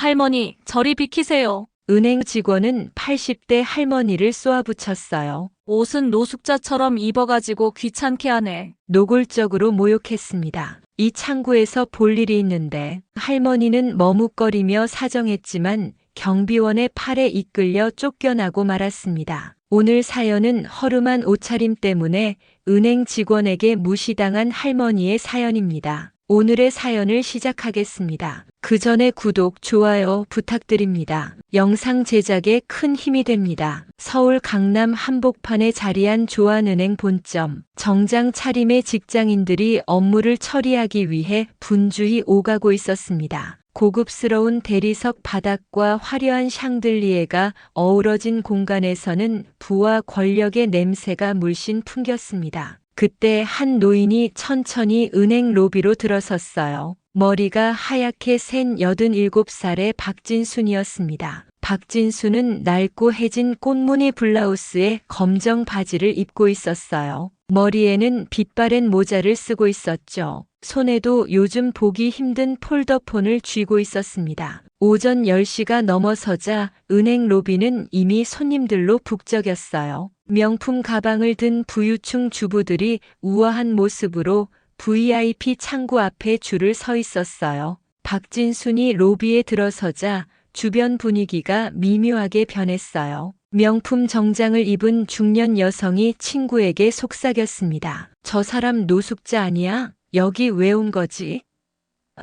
할머니, 저리 비키세요. 은행 직원은 80대 할머니를 쏘아붙였어요. 옷은 노숙자처럼 입어가지고 귀찮게 하네. 노골적으로 모욕했습니다. 이 창구에서 볼 일이 있는데 할머니는 머뭇거리며 사정했지만 경비원의 팔에 이끌려 쫓겨나고 말았습니다. 오늘 사연은 허름한 옷차림 때문에 은행 직원에게 무시당한 할머니의 사연입니다. 오늘의 사연을 시작하겠습니다. 그 전에 구독, 좋아요 부탁드립니다. 영상 제작에 큰 힘이 됩니다. 서울 강남 한복판에 자리한 조한은행 본점. 정장 차림의 직장인들이 업무를 처리하기 위해 분주히 오가고 있었습니다. 고급스러운 대리석 바닥과 화려한 샹들리에가 어우러진 공간에서는 부와 권력의 냄새가 물씬 풍겼습니다. 그때 한 노인이 천천히 은행 로비로 들어섰어요. 머리가 하얗게 센 87살의 박진순이었습니다. 박진수는 낡고 해진 꽃무늬 블라우스에 검정 바지를 입고 있었어요. 머리에는 빛바랜 모자를 쓰고 있었죠. 손에도 요즘 보기 힘든 폴더폰을 쥐고 있었습니다. 오전 10시가 넘어서자 은행 로비는 이미 손님들로 북적였어요. 명품 가방을 든 부유층 주부들이 우아한 모습으로 VIP 창구 앞에 줄을 서 있었어요. 박진순이 로비에 들어서자 주변 분위기가 미묘하게 변했어요. 명품 정장을 입은 중년 여성이 친구에게 속삭였습니다. 저 사람 노숙자 아니야? 여기 왜 온 거지?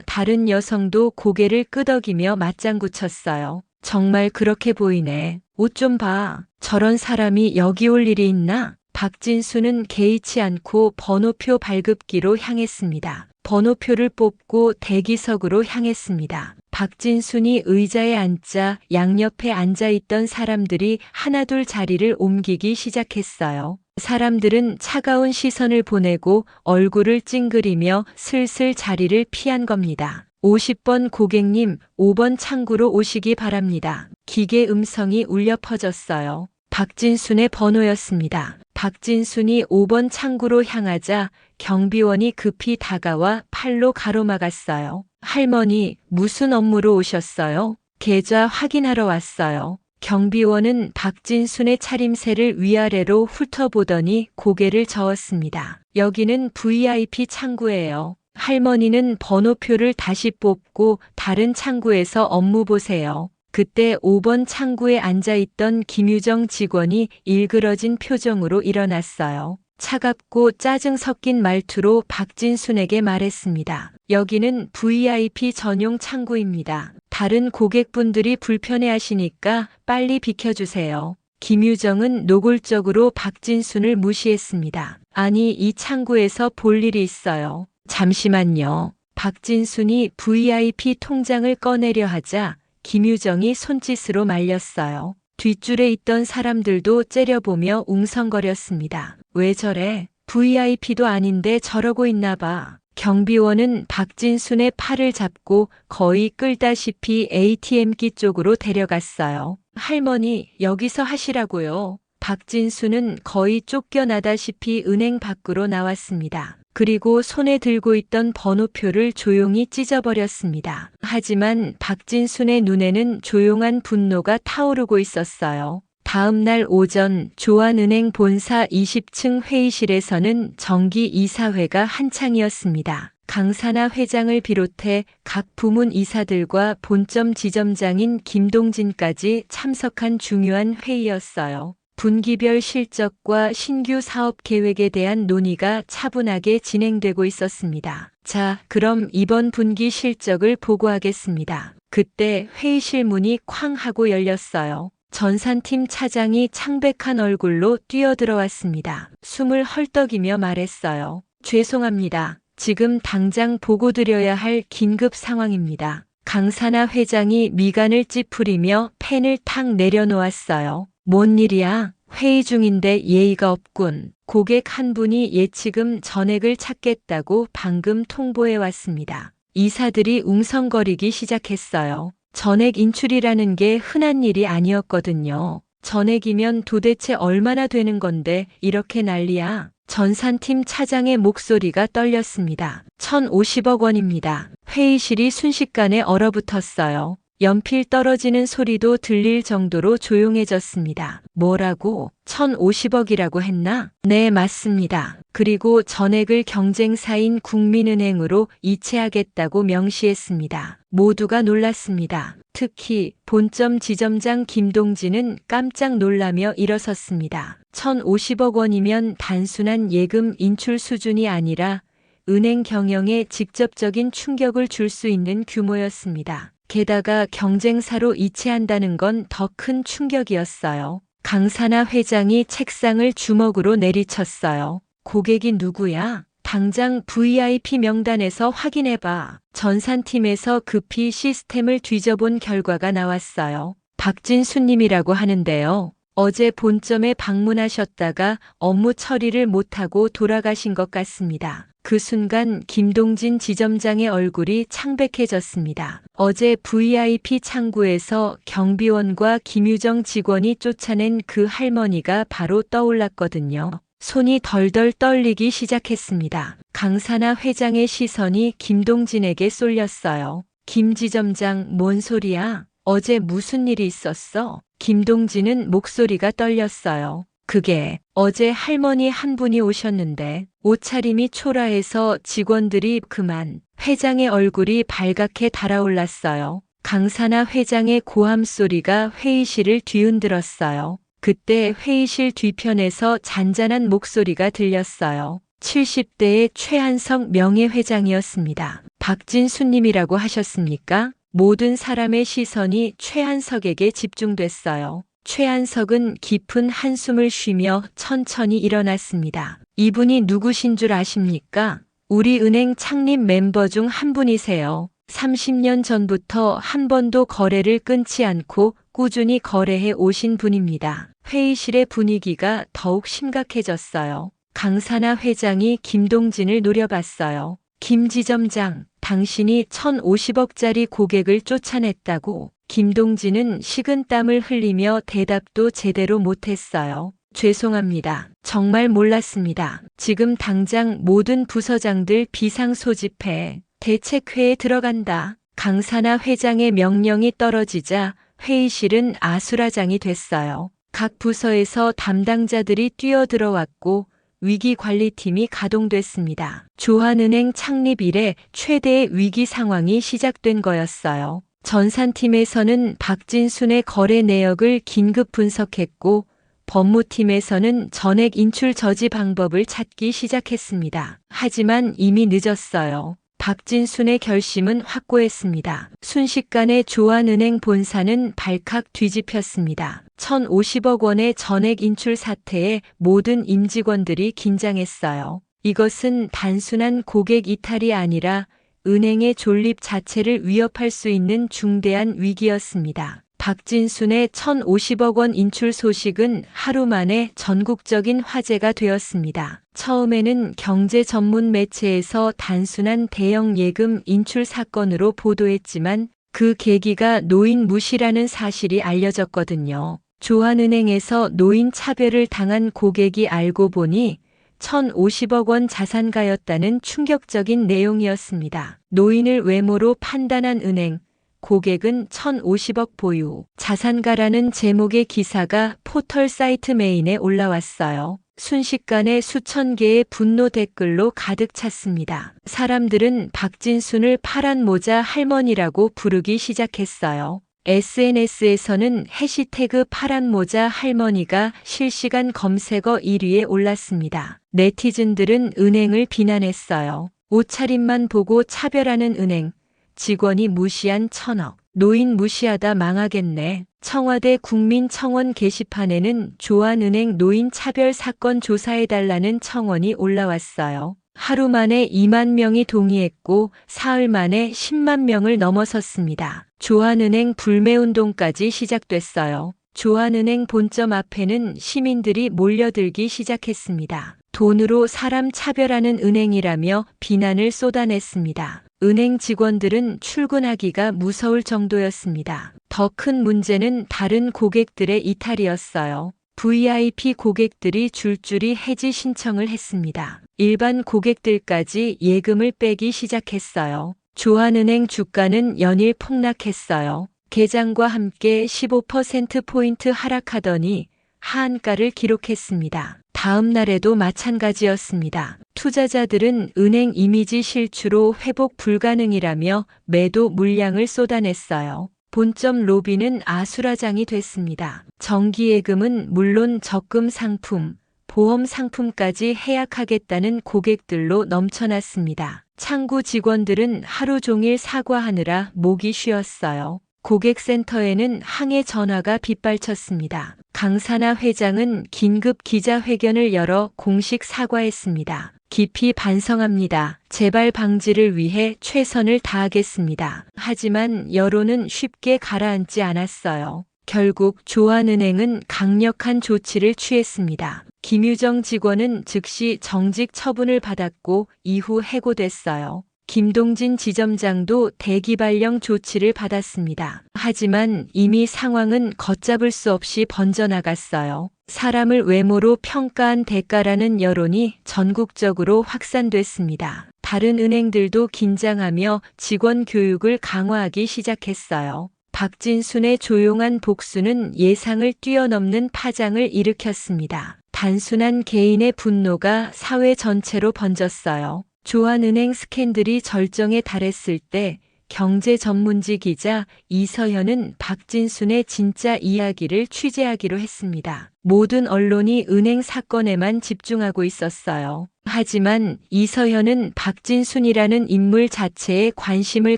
다른 여성도 고개를 끄덕이며 맞장구 쳤어요. 정말 그렇게 보이네. 옷 좀 봐. 저런 사람이 여기 올 일이 있나? 박진수는 개의치 않고 번호표 발급기로 향했습니다. 번호표를 뽑고 대기석으로 향했습니다. 박진순이 의자에 앉자 양옆에 앉아있던 사람들이 하나둘 자리를 옮기기 시작했어요. 사람들은 차가운 시선을 보내고 얼굴을 찡그리며 슬슬 자리를 피한 겁니다. 50번 고객님, 5번 창구로 오시기 바랍니다. 기계 음성이 울려 퍼졌어요. 박진순의 번호였습니다. 박진순이 5번 창구로 향하자 경비원이 급히 다가와 팔로 가로막았어요. 할머니, 무슨 업무로 오셨어요? 계좌 확인하러 왔어요. 경비원은 박진순의 차림새를 위아래로 훑어보더니 고개를 저었습니다. 여기는 VIP 창구예요. 할머니는 번호표를 다시 뽑고 다른 창구에서 업무 보세요. 그때 5번 창구에 앉아있던 김유정 직원이 일그러진 표정으로 일어났어요. 차갑고 짜증 섞인 말투로 박진순에게 말했습니다. 여기는 VIP 전용 창구입니다. 다른 고객분들이 불편해 하시니까 빨리 비켜주세요. 김유정은 노골적으로 박진순을 무시했습니다. 아니, 이 창구에서 볼 일이 있어요. 잠시만요. 박진순이 VIP 통장을 꺼내려 하자 김유정이 손짓으로 말렸어요. 뒷줄에 있던 사람들도 째려보며 웅성거렸습니다. 왜 저래? VIP도 아닌데 저러고 있나 봐. 경비원은 박진순의 팔을 잡고 거의 끌다시피 ATM기 쪽으로 데려갔어요. 할머니, 여기서 하시라고요. 박진수는 거의 쫓겨나다시피 은행 밖으로 나왔습니다. 그리고 손에 들고 있던 번호표를 조용히 찢어버렸습니다. 하지만 박진순의 눈에는 조용한 분노가 타오르고 있었어요. 다음 날 오전 조한은행 본사 20층 회의실에서는 정기 이사회가 한창이었습니다. 강사나 회장을 비롯해 각 부문 이사들과 본점 지점장인 김동진까지 참석한 중요한 회의였어요. 분기별 실적과 신규 사업 계획에 대한 논의가 차분하게 진행되고 있었습니다. 자, 그럼 이번 분기 실적을 보고하겠습니다. 그때 회의실 문이 쾅 하고 열렸어요. 전산팀 차장이 창백한 얼굴로 뛰어들어왔습니다. 숨을 헐떡이며 말했어요. 죄송합니다. 지금 당장 보고 드려야 할 긴급 상황입니다. 강사나 회장이 미간을 찌푸리며 펜을 탁 내려놓았어요. 뭔 일이야? 회의 중인데 예의가 없군. 고객 한 분이 예치금 전액을 찾겠다고 방금 통보해 왔습니다. 이사들이 웅성거리기 시작했어요. 전액 인출이라는 게 흔한 일이 아니었거든요. 전액이면 도대체 얼마나 되는 건데 이렇게 난리야. 전산팀 차장의 목소리가 떨렸습니다. 1050억 원입니다. 회의실이 순식간에 얼어붙었어요. 연필 떨어지는 소리도 들릴 정도로 조용해졌습니다. 뭐라고? 1050억이라고 했나? 네, 맞습니다. 그리고 전액을 경쟁사인 국민은행으로 이체하겠다고 명시했습니다. 모두가 놀랐습니다. 특히 본점 지점장 김동진은 깜짝 놀라며 일어섰습니다. 1050억 원이면 단순한 예금 인출 수준이 아니라 은행 경영에 직접적인 충격을 줄 수 있는 규모였습니다. 게다가 경쟁사로 이체한다는 건 더 큰 충격이었어요. 강사나 회장이 책상을 주먹으로 내리쳤어요. 고객이 누구야? 당장 VIP 명단에서 확인해봐. 전산팀에서 급히 시스템을 뒤져본 결과가 나왔어요. 박진수님이라고 하는데요. 어제 본점에 방문하셨다가 업무 처리를 못하고 돌아가신 것 같습니다. 그 순간 김동진 지점장의 얼굴이 창백해졌습니다. 어제 VIP 창구에서 경비원과 김유정 직원이 쫓아낸 그 할머니가 바로 떠올랐거든요. 손이 덜덜 떨리기 시작했습니다. 강사나 회장의 시선이 김동진에게 쏠렸어요. 김 지점장, 뭔 소리야? 어제 무슨 일이 있었어? 김동진은 목소리가 떨렸어요. 그게 어제 할머니 한 분이 오셨는데 옷차림이 초라해서 직원들이 그만 회장의 얼굴이 발갛게 달아올랐어요. 강사나 회장의 고함 소리가 회의실을 뒤흔들었어요. 그때 회의실 뒤편에서 잔잔한 목소리가 들렸어요. 70대의 최한석 명예회장이었습니다. 박진수님이라고 하셨습니까? 모든 사람의 시선이 최한석에게 집중됐어요. 최한석은 깊은 한숨을 쉬며 천천히 일어났습니다. 이분이 누구신 줄 아십니까? 우리 은행 창립 멤버 중 한 분이세요. 30년 전부터 한 번도 거래를 끊지 않고 꾸준히 거래해 오신 분입니다. 회의실의 분위기가 더욱 심각해졌어요. 강사나 회장이 김동진을 노려봤어요. 김 지점장, 당신이 1050억짜리 고객을 쫓아냈다고 김동진은 식은땀을 흘리며 대답도 제대로 못했어요. 죄송합니다. 정말 몰랐습니다. 지금 당장 모든 부서장들 비상 소집해 대책회에 들어간다. 강사나 회장의 명령이 떨어지자 회의실은 아수라장이 됐어요. 각 부서에서 담당자들이 뛰어들어왔고 위기관리팀이 가동됐습니다. 조한은행 창립 이래 최대의 위기 상황이 시작된 거였어요. 전산팀에서는 박진순의 거래 내역을 긴급 분석했고 법무팀에서는 전액 인출 저지 방법을 찾기 시작했습니다. 하지만 이미 늦었어요. 박진순의 결심은 확고했습니다. 순식간에 조한은행 본사는 발칵 뒤집혔습니다. 1050억 원의 전액 인출 사태에 모든 임직원들이 긴장했어요. 이것은 단순한 고객 이탈이 아니라 은행의 존립 자체를 위협할 수 있는 중대한 위기였습니다. 박진순의 1050억 원 인출 소식은 하루 만에 전국적인 화제가 되었습니다. 처음에는 경제 전문 매체에서 단순한 대형 예금 인출 사건으로 보도했지만 그 계기가 노인 무시라는 사실이 알려졌거든요. 조한은행에서 노인 차별을 당한 고객이 알고 보니 1050억 원 자산가였다는 충격적인 내용이었습니다. 노인을 외모로 판단한 은행, 고객은 1050억 보유, 자산가라는 제목의 기사가 포털 사이트 메인에 올라왔어요. 순식간에 수천 개의 분노 댓글로 가득 찼습니다. 사람들은 박진순을 파란 모자 할머니라고 부르기 시작했어요. SNS에서는 해시태그 파란 모자 할머니가 실시간 검색어 1위에 올랐습니다. 네티즌들은 은행을 비난했어요. 옷차림만 보고 차별하는 은행, 직원이 무시한 천억, 노인 무시하다 망하겠네. 청와대 국민청원 게시판에는 조한은행 노인 차별 사건 조사해달라는 청원이 올라왔어요. 하루 만에 2만 명이 동의했고 사흘 만에 10만 명을 넘어섰습니다. 조한은행 불매운동까지 시작됐어요. 조한은행 본점 앞에는 시민들이 몰려들기 시작했습니다. 돈으로 사람 차별하는 은행이라며 비난을 쏟아냈습니다. 은행 직원들은 출근하기가 무서울 정도였습니다. 더 큰 문제는 다른 고객들의 이탈이었어요. VIP 고객들이 줄줄이 해지 신청을 했습니다. 일반 고객들까지 예금을 빼기 시작했어요. 조한은행 주가는 연일 폭락했어요. 개장과 함께 15%포인트 하락하더니 하한가를 기록했습니다. 다음 날에도 마찬가지였습니다. 투자자들은 은행 이미지 실추로 회복 불가능이라며 매도 물량을 쏟아냈어요. 본점 로비는 아수라장이 됐습니다. 정기예금은 물론 적금 상품, 보험 상품까지 해약하겠다는 고객들로 넘쳐났습니다. 창구 직원들은 하루 종일 사과하느라 목이 쉬었어요. 고객센터에는 항해 전화가 빗발쳤습니다. 강사나 회장은 긴급 기자회견을 열어 공식 사과했습니다. 깊이 반성합니다. 재발 방지를 위해 최선을 다하겠습니다. 하지만 여론은 쉽게 가라앉지 않았어요. 결국 조한은행은 강력한 조치를 취했습니다. 김유정 직원은 즉시 정직 처분을 받았고 이후 해고됐어요. 김동진 지점장도 대기발령 조치를 받았습니다. 하지만 이미 상황은 걷잡을 수 없이 번져나갔어요. 사람을 외모로 평가한 대가라는 여론이 전국적으로 확산됐습니다. 다른 은행들도 긴장하며 직원 교육을 강화하기 시작했어요. 박진순의 조용한 복수는 예상을 뛰어넘는 파장을 일으켰습니다. 단순한 개인의 분노가 사회 전체로 번졌어요. 조한은행 스캔들이 절정에 달했을 때 경제 전문지 기자 이서현은 박진순의 진짜 이야기를 취재하기로 했습니다. 모든 언론이 은행 사건에만 집중하고 있었어요. 하지만 이서현은 박진순이라는 인물 자체에 관심을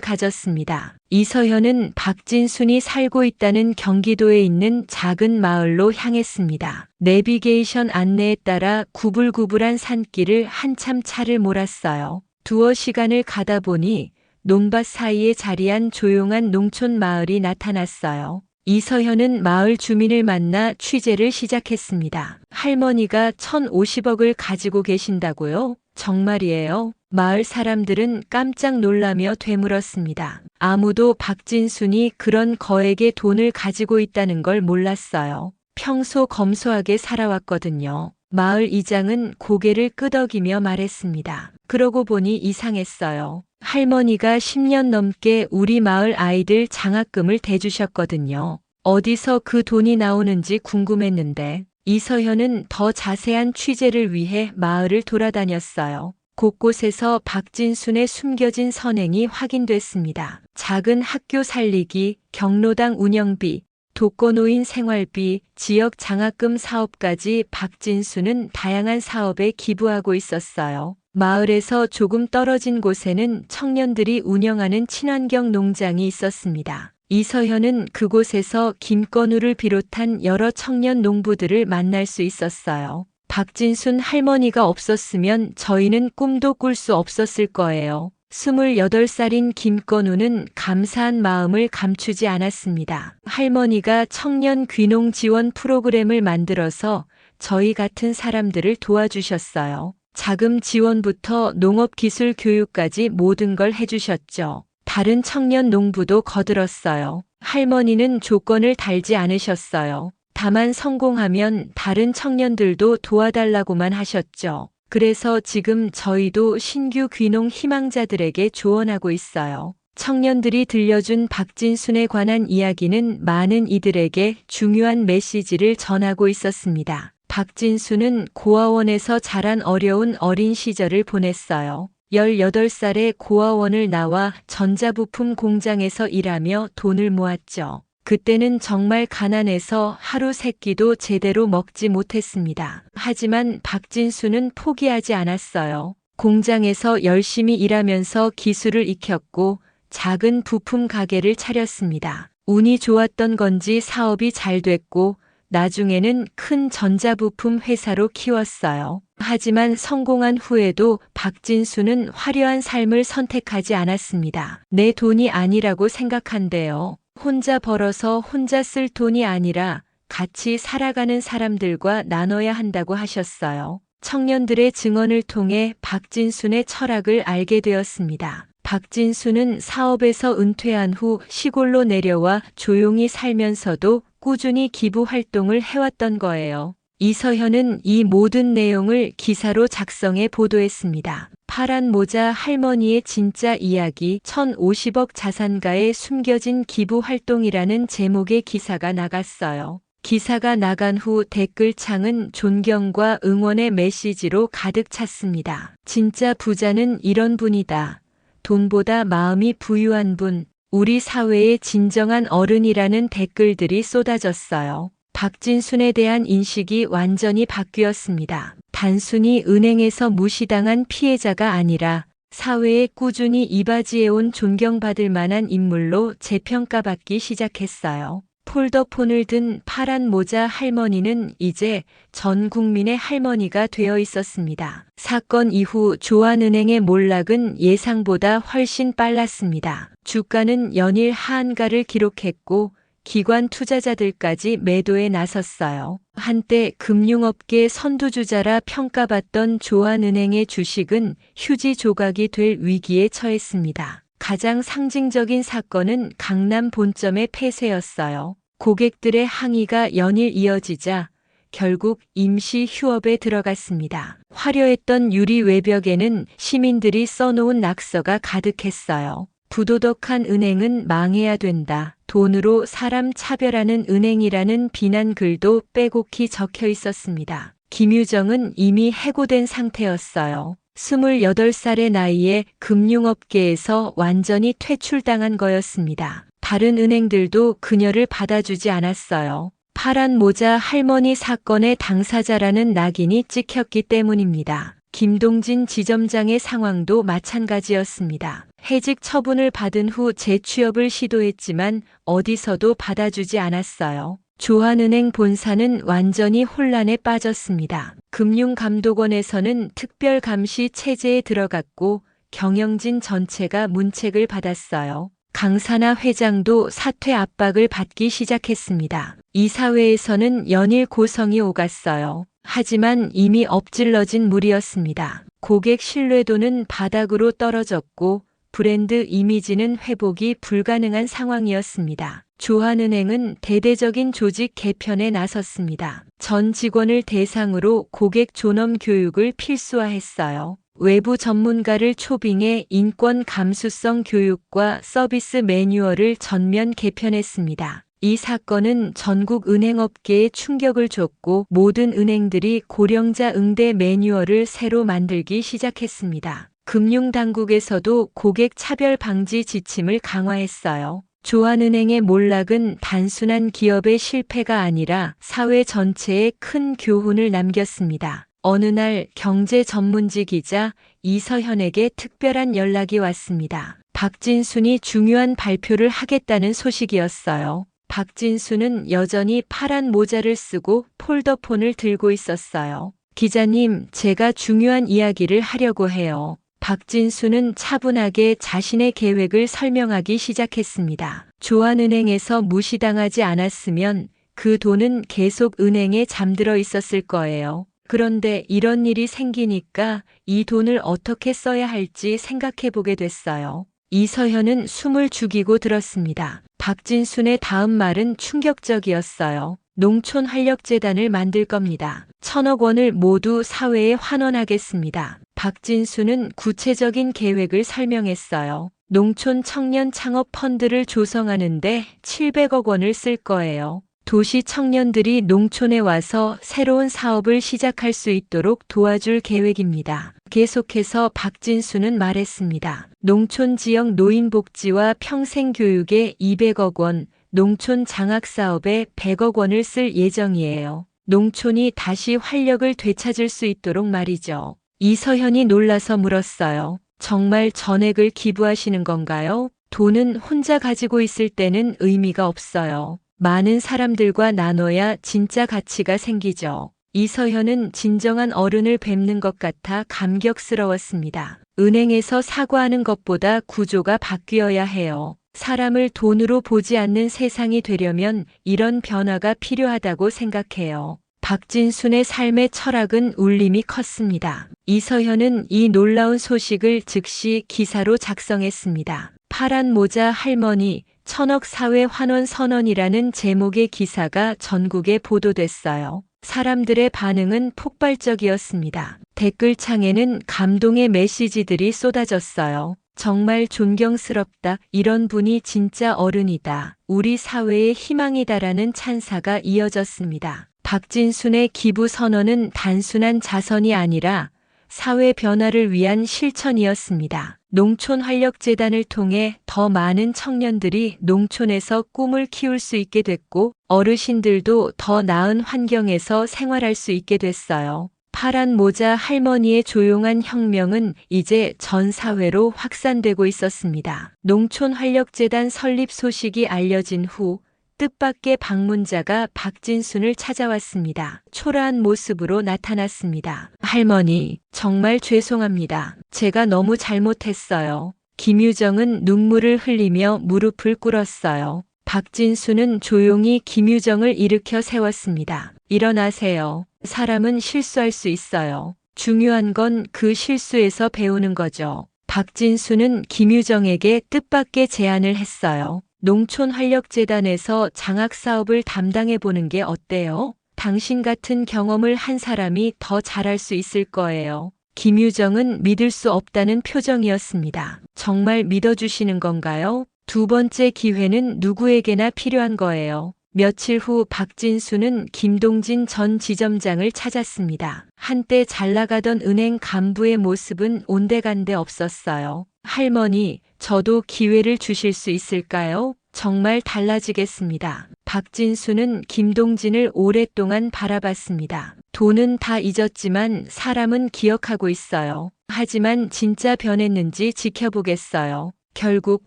가졌습니다. 이서현은 박진순이 살고 있다는 경기도에 있는 작은 마을로 향했습니다. 내비게이션 안내에 따라 구불구불한 산길을 한참 차를 몰았어요. 두어 시간을 가다 보니 논밭 사이에 자리한 조용한 농촌 마을이 나타났어요. 이서현은 마을 주민을 만나 취재를 시작했습니다. 할머니가 1,050억을 가지고 계신다고요? 정말이에요? 마을 사람들은 깜짝 놀라며 되물었습니다. 아무도 박진순이 그런 거액의 돈을 가지고 있다는 걸 몰랐어요. 평소 검소하게 살아왔거든요. 마을 이장은 고개를 끄덕이며 말했습니다. 그러고 보니 이상했어요. 할머니가 10년 넘게 우리 마을 아이들 장학금을 대주셨거든요. 어디서 그 돈이 나오는지 궁금했는데 이서현은 더 자세한 취재를 위해 마을을 돌아다녔어요. 곳곳에서 박진순의 숨겨진 선행이 확인됐습니다. 작은 학교 살리기, 경로당 운영비, 독거노인 생활비, 지역 장학금 사업까지 박진수는 다양한 사업에 기부하고 있었어요. 마을에서 조금 떨어진 곳에는 청년들이 운영하는 친환경 농장이 있었습니다. 이서현은 그곳에서 김건우를 비롯한 여러 청년 농부들을 만날 수 있었어요. 박진순 할머니가 없었으면 저희는 꿈도 꿀 수 없었을 거예요. 28살인 김건우는 감사한 마음을 감추지 않았습니다. 할머니가 청년 귀농 지원 프로그램을 만들어서 저희 같은 사람들을 도와주셨어요. 자금 지원부터 농업 기술 교육까지 모든 걸 해주셨죠. 다른 청년 농부도 거들었어요. 할머니는 조건을 달지 않으셨어요. 다만 성공하면 다른 청년들도 도와달라고만 하셨죠. 그래서 지금 저희도 신규 귀농 희망자들에게 조언하고 있어요. 청년들이 들려준 박진순에 관한 이야기는 많은 이들에게 중요한 메시지를 전하고 있었습니다. 박진수는 고아원에서 자란 어려운 어린 시절을 보냈어요. 18살에 고아원을 나와 전자부품 공장에서 일하며 돈을 모았죠. 그때는 정말 가난해서 하루 세 끼도 제대로 먹지 못했습니다. 하지만 박진수는 포기하지 않았어요. 공장에서 열심히 일하면서 기술을 익혔고 작은 부품 가게를 차렸습니다. 운이 좋았던 건지 사업이 잘 됐고 나중에는 큰 전자부품 회사로 키웠어요. 하지만 성공한 후에도 박진수는 화려한 삶을 선택하지 않았습니다. 내 돈이 아니라고 생각한대요. 혼자 벌어서 혼자 쓸 돈이 아니라 같이 살아가는 사람들과 나눠야 한다고 하셨어요. 청년들의 증언을 통해 박진순의 철학을 알게 되었습니다. 박진수는 사업에서 은퇴한 후 시골로 내려와 조용히 살면서도 꾸준히 기부 활동을 해왔던 거예요. 이서현은 이 모든 내용을 기사로 작성해 보도했습니다. 파란 모자 할머니의 진짜 이야기 1050억 자산가의 숨겨진 기부 활동이라는 제목의 기사가 나갔어요. 기사가 나간 후 댓글창은 존경과 응원의 메시지로 가득 찼습니다. 진짜 부자는 이런 분이다. 돈보다 마음이 부유한 분, 우리 사회의 진정한 어른이라는 댓글들이 쏟아졌어요. 박진순에 대한 인식이 완전히 바뀌었습니다. 단순히 은행에서 무시당한 피해자가 아니라 사회에 꾸준히 이바지해온 존경받을 만한 인물로 재평가받기 시작했어요. 폴더폰을 든 파란 모자 할머니는 이제 전 국민의 할머니가 되어 있었습니다. 사건 이후 조한은행의 몰락은 예상보다 훨씬 빨랐습니다. 주가는 연일 하한가를 기록했고 기관 투자자들까지 매도에 나섰어요. 한때 금융업계 선두주자라 평가받던 조한은행의 주식은 휴지 조각이 될 위기에 처했습니다. 가장 상징적인 사건은 강남 본점의 폐쇄였어요. 고객들의 항의가 연일 이어지자 결국 임시 휴업에 들어갔습니다. 화려했던 유리 외벽에는 시민들이 써놓은 낙서가 가득했어요. 부도덕한 은행은 망해야 된다. 돈으로 사람 차별하는 은행이라는 비난 글도 빼곡히 적혀 있었습니다. 김유정은 이미 해고된 상태였어요. 28살의 나이에 금융업계에서 완전히 퇴출당한 거였습니다. 다른 은행들도 그녀를 받아주지 않았어요. 파란 모자 할머니 사건의 당사자라는 낙인이 찍혔기 때문입니다. 김동진 지점장의 상황도 마찬가지였습니다. 해직 처분을 받은 후 재취업을 시도했지만 어디서도 받아주지 않았어요. 조한은행 본사는 완전히 혼란에 빠졌습니다. 금융감독원에서는 특별감시 체제에 들어갔고 경영진 전체가 문책을 받았어요. 강사나 회장도 사퇴 압박을 받기 시작했습니다. 이사회에서는 연일 고성이 오갔어요. 하지만 이미 엎질러진 물이었습니다. 고객 신뢰도는 바닥으로 떨어졌고 브랜드 이미지는 회복이 불가능한 상황이었습니다. 조한은행은 대대적인 조직 개편에 나섰습니다. 전 직원을 대상으로 고객 존엄 교육을 필수화했어요. 외부 전문가를 초빙해 인권 감수성 교육과 서비스 매뉴얼을 전면 개편했습니다. 이 사건은 전국 은행업계에 충격을 줬고 모든 은행들이 고령자 응대 매뉴얼을 새로 만들기 시작했습니다. 금융당국에서도 고객 차별 방지 지침을 강화했어요. 조한은행의 몰락은 단순한 기업의 실패가 아니라 사회 전체에 큰 교훈을 남겼습니다. 어느 날 경제 전문지 기자 이서현에게 특별한 연락이 왔습니다. 박진순이 중요한 발표를 하겠다는 소식이었어요. 박진수는 여전히 파란 모자를 쓰고 폴더폰을 들고 있었어요. 기자님, 제가 중요한 이야기를 하려고 해요. 박진수는 차분하게 자신의 계획을 설명하기 시작했습니다. 조한은행에서 무시당하지 않았으면 그 돈은 계속 은행에 잠들어 있었을 거예요. 그런데 이런 일이 생기니까 이 돈을 어떻게 써야 할지 생각해 보게 됐어요. 이서현은 숨을 죽이고 들었습니다. 박진순의 다음 말은 충격적이었어요. 농촌 활력재단을 만들 겁니다. 천억 원을 모두 사회에 환원하겠습니다. 박진수는 구체적인 계획을 설명했어요. 농촌 청년 창업 펀드를 조성하는데 700억 원을 쓸 거예요. 도시 청년들이 농촌에 와서 새로운 사업을 시작할 수 있도록 도와줄 계획입니다. 계속해서 박진수는 말했습니다. 농촌 지역 노인 복지와 평생 교육에 200억 원, 농촌 장학 사업에 100억 원을 쓸 예정이에요. 농촌이 다시 활력을 되찾을 수 있도록 말이죠. 이서현이 놀라서 물었어요. 정말 전액을 기부하시는 건가요? 돈은 혼자 가지고 있을 때는 의미가 없어요. 많은 사람들과 나눠야 진짜 가치가 생기죠. 이서현은 진정한 어른을 뵙는 것 같아 감격스러웠습니다. 은행에서 사과하는 것보다 구조가 바뀌어야 해요. 사람을 돈으로 보지 않는 세상이 되려면 이런 변화가 필요하다고 생각해요. 박진순의 삶의 철학은 울림이 컸습니다. 이서현은 이 놀라운 소식을 즉시 기사로 작성했습니다. 파란 모자 할머니, 천억 사회 환원 선언이라는 제목의 기사가 전국에 보도됐어요. 사람들의 반응은 폭발적이었습니다. 댓글창에는 감동의 메시지들이 쏟아졌어요. 정말 존경스럽다. 이런 분이 진짜 어른이다. 우리 사회의 희망이다라는 찬사가 이어졌습니다. 박진순의 기부 선언은 단순한 자선이 아니라 사회 변화를 위한 실천이었습니다. 농촌 활력재단을 통해 더 많은 청년들이 농촌에서 꿈을 키울 수 있게 됐고 어르신들도 더 나은 환경에서 생활할 수 있게 됐어요. 파란 모자 할머니의 조용한 혁명은 이제 전 사회로 확산되고 있었습니다. 농촌 활력재단 설립 소식이 알려진 후 뜻밖의 방문자가 박진순을 찾아왔습니다. 초라한 모습으로 나타났습니다. 할머니, 정말 죄송합니다. 제가 너무 잘못했어요. 김유정은 눈물을 흘리며 무릎을 꿇었어요. 박진수는 조용히 김유정을 일으켜 세웠습니다. 일어나세요. 사람은 실수할 수 있어요. 중요한 건 그 실수에서 배우는 거죠. 박진수는 김유정에게 뜻밖의 제안을 했어요. 농촌활력재단에서 장학사업을 담당해 보는 게 어때요? 당신 같은 경험을 한 사람이 더 잘할 수 있을 거예요. 김유정은 믿을 수 없다는 표정이었습니다. 정말 믿어주시는 건가요? 두 번째 기회는 누구에게나 필요한 거예요. 며칠 후 박진수는 김동진 전 지점장을 찾았습니다. 한때 잘 나가던 은행 간부의 모습은 온데간데 없었어요. 할머니, 저도 기회를 주실 수 있을까요? 정말 달라지겠습니다. 박진수는 김동진을 오랫동안 바라봤습니다. 돈은 다 잊었지만 사람은 기억하고 있어요. 하지만 진짜 변했는지 지켜보겠어요. 결국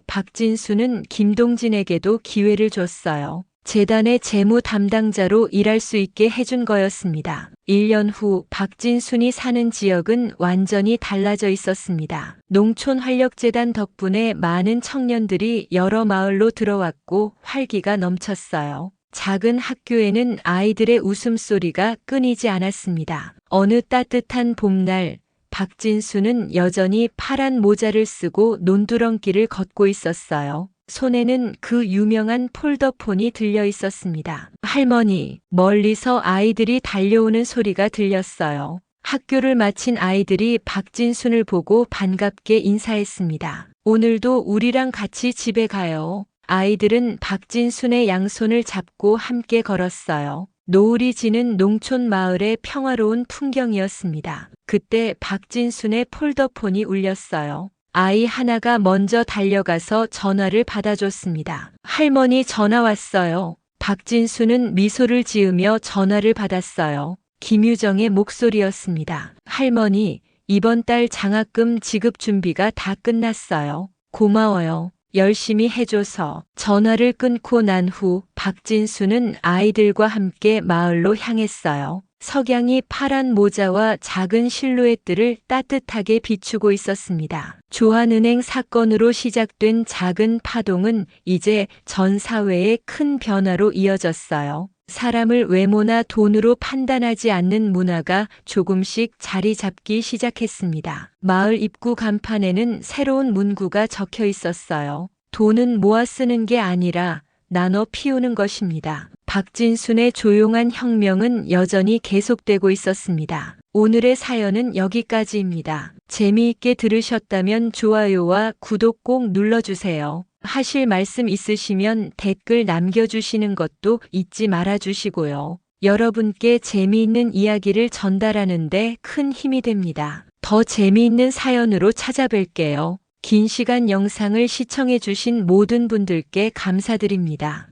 박진수는 김동진에게도 기회를 줬어요. 재단의 재무 담당자로 일할 수 있게 해준 거였습니다. 1년 후 박진순이 사는 지역은 완전히 달라져 있었습니다. 농촌 활력재단 덕분에 많은 청년들이 여러 마을로 들어왔고 활기가 넘쳤어요. 작은 학교에는 아이들의 웃음소리가 끊이지 않았습니다. 어느 따뜻한 봄날, 박진수는 여전히 파란 모자를 쓰고 논두렁길을 걷고 있었어요. 손에는 그 유명한 폴더폰이 들려 있었습니다. 할머니, 멀리서 아이들이 달려오는 소리가 들렸어요. 학교를 마친 아이들이 박진순을 보고 반갑게 인사했습니다. 오늘도 우리랑 같이 집에 가요. 아이들은 박진순의 양손을 잡고 함께 걸었어요. 노을이 지는 농촌 마을의 평화로운 풍경이었습니다. 그때 박진순의 폴더폰이 울렸어요. 아이 하나가 먼저 달려가서 전화를 받아줬습니다. 할머니 전화 왔어요. 박진수는 미소를 지으며 전화를 받았어요. 김유정의 목소리였습니다. 할머니, 이번 달 장학금 지급 준비가 다 끝났어요. 고마워요. 열심히 해줘서 전화를 끊고 난 후 박진수는 아이들과 함께 마을로 향했어요. 석양이 파란 모자와 작은 실루엣들을 따뜻하게 비추고 있었습니다. 조한은행 사건으로 시작된 작은 파동은 이제 전 사회의 큰 변화로 이어졌어요. 사람을 외모나 돈으로 판단하지 않는 문화가 조금씩 자리 잡기 시작했습니다. 마을 입구 간판에는 새로운 문구가 적혀 있었어요. 돈은 모아 쓰는 게 아니라 나눠 피우는 것입니다. 박진순의 조용한 혁명은 여전히 계속되고 있었습니다. 오늘의 사연은 여기까지입니다. 재미있게 들으셨다면 좋아요와 구독 꼭 눌러주세요. 하실 말씀 있으시면 댓글 남겨주시는 것도 잊지 말아주시고요. 여러분께 재미있는 이야기를 전달하는데 큰 힘이 됩니다. 더 재미있는 사연으로 찾아뵐게요. 긴 시간 영상을 시청해주신 모든 분들께 감사드립니다.